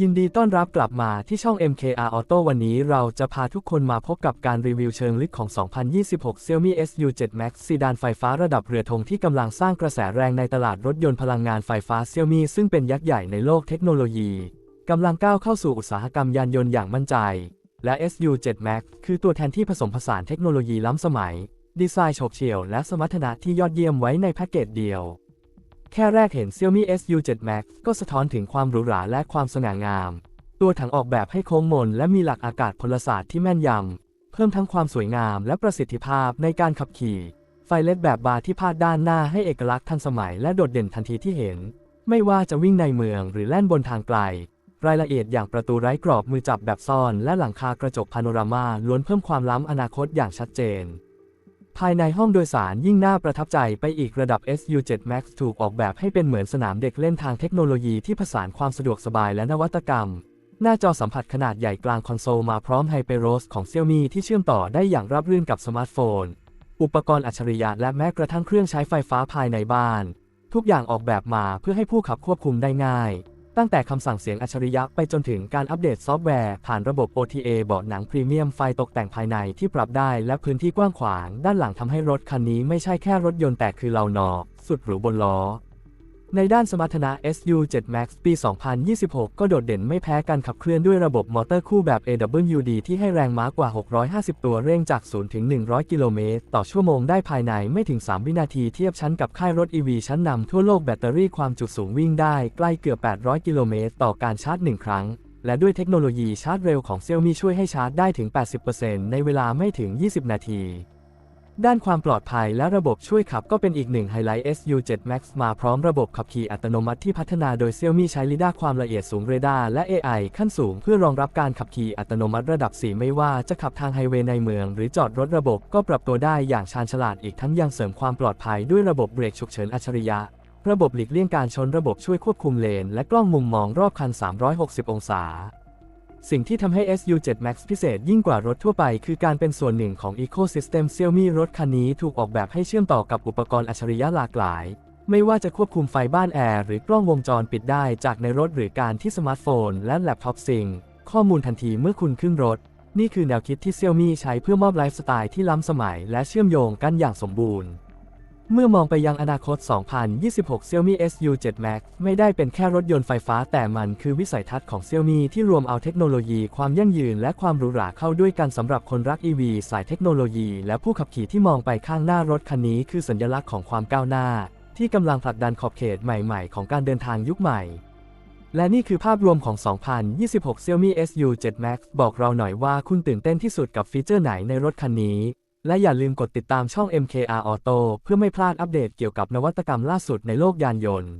ยินดีต้อนรับกลับมาที่ช่อง MKR Auto วันนี้เราจะพาทุกคนมาพบกับการรีวิวเชิงลึกของ 2026 Xiaomi SU7 Max ซีดานไฟฟ้าระดับเรือธงที่กำลังสร้างกระแสแรงในตลาดรถยนต์พลังงานไฟฟ้า Xiaomi ซึ่งเป็นยักษ์ใหญ่ในโลกเทคโนโลยีกำลังก้าวเข้าสู่อุตสาหกรรมยานยนต์อย่างมั่นใจ และ SU7 Max คือตัวแทนที่ผสมผสานเทคโนโลยีล้ำสมัย ดีไซน์โฉบเฉี่ยวและสมรรถนะที่ยอดเยี่ยมไว้ในแพ็กเกจเดียว แค่แรกเห็น Xiaomi SU7 Max ก็สะท้อนถึงความหรูหราและความสง่างาม ตัวถังออกแบบให้โค้งมนและมีหลักอากาศพลศาสตร์ที่แม่นยำ เพิ่มทั้งความสวยงามและประสิทธิภาพในการขับขี่ ไฟเลดแบบบาร์ที่พาดด้านหน้าให้เอกลักษณ์ทันสมัยและโดดเด่นทันทีที่เห็น ไม่ว่าจะวิ่งในเมืองหรือแล่นบนทางไกล รายละเอียดอย่างประตูไร้กรอบมือจับแบบซ่อน และหลังคากระจกพาโนรามาล้วนเพิ่มความล้ำอนาคตอย่างชัดเจน ภายในห้องโดยสารยิ่งน่าประทับใจไปอีกระดับ SU7 Max ถูกออกแบบให้เป็นเหมือนสนามเด็กเล่นทางเทคโนโลยีที่ผสานความสะดวกสบายและนวัตกรรม หน้าจอสัมผัสขนาดใหญ่กลางคอนโซลมาพร้อมไฮเปโรสของ Xiaomi ที่เชื่อมต่อได้อย่างราบรื่นกับสมาร์ทโฟน อุปกรณ์อัจฉริยะและแม้กระทั่งเครื่องใช้ไฟฟ้าภายในบ้าน ทุกอย่างออกแบบมาเพื่อให้ผู้ขับควบคุมได้ง่าย ตั้งแต่คำสั่งเสียงอัจฉริยะไปจนถึงการอัปเดตซอฟต์แวร์ ผ่านระบบ OTA เบาะหนังพรีเมียมไฟตกแต่งภายในที่ปรับได้และพื้นที่กว้างขวาง ด้านหลังทำให้รถคันนี้ไม่ใช่แค่รถยนต์แต่คือเหล่านอสุดหรูบนล้อ ในด้านสมรรถนะ SU7 Max ปี 2026 ก็โดดเด่นไม่แพ้กันขับเคลื่อนด้วยระบบมอเตอร์คู่แบบ AWD ที่ให้แรงม้ากว่า 650 ตัวเร่งจาก 0 ถึง 100 กิโลเมตร ต่อชั่วโมงได้ภายในไม่ถึง 3 วินาทีเทียบชั้นกับค่ายรถ EV ชั้นนำทั่วโลกแบตเตอรี่ความจุสูงวิ่งได้ใกล้เกือบ 800 กิโลเมตร ต่อการชาร์จ 1 ครั้ง และด้วยเทคโนโลยีชาร์จเร็วของ Xiaomi ช่วยให้ชาร์จได้ถึง 80%ในเวลาไม่ถึง 20 นาที ด้านความปลอดภัยและระบบช่วยขับก็เป็นอีกหนึ่งไฮไลท์ SU7 Max มาพร้อมระบบขับขี่อัตโนมัติที่พัฒนาโดย Xiaomi ใช้ลิด้าความละเอียดสูงเรดาร์ และ AI ขั้นสูงเพื่อรองรับการขับขี่อัตโนมัติระดับ 4 ไม่ว่าจะขับทางไฮเวย์ในเมือง หรือจอดรถระบบก็ปรับตัวได้อย่างชาญฉลาดอีกทั้งยังเสริมความปลอดภัยด้วยระบบเบรกฉุกเฉินอัจฉริยะ ระบบหลีกเลี่ยงการชนระบบช่วยควบคุมเลน และกล้องมุมมองรอบคัน 360 องศา สิ่งที่ทำให้ SU7 Max พิเศษยิ่งกว่ารถทั่วไป คือการเป็นส่วนหนึ่งของ Ecosystem Xiaomi รถคันนี้ถูกออกแบบให้เชื่อมต่อกับอุปกรณ์อัจฉริยะหลากหลาย ไม่ว่าจะควบคุมไฟบ้านแอร์หรือกล้องวงจรปิดได้จากในรถหรือการที่สมาร์ทโฟน และแล็ปท็อปซิงข้อมูลทันทีเมื่อคุณขึ้นรถ นี่คือแนวคิดที่ Xiaomi ใช้เพื่อมอบไลฟ์สไตล์ที่ล้ำสมัย และเชื่อมโยงกันอย่างสมบูรณ์ เมื่อมองไปยังอนาคต 2026 Xiaomi SU7 Max ไม่ได้เป็นแค่รถยนต์ไฟฟ้าแต่มันคือวิสัยทัศน์ของ Xiaomi ที่รวมเอาเทคโนโลยีความยั่งยืนและความหรูหราเข้าด้วยกันสำหรับคนรัก EV สายเทคโนโลยี และผู้ขับขี่ที่มองไปข้างหน้ารถคันนี้คือสัญลักษณ์ของความก้าวหน้า ที่กำลังผลักดันขอบเขตใหม่ ๆ ของการเดินทางยุคใหม่ และนี่คือภาพรวมของ 2026 Xiaomi SU7 Max บอกเราหน่อยว่าคุณตื่นเต้นที่สุดกับฟีเจอร์ไหนในรถคันนี้ และอย่าลืมกดติดตามช่อง MKR Auto เพื่อไม่พลาดอัปเดตเกี่ยวกับนวัตกรรมล่าสุดในโลกยานยนต์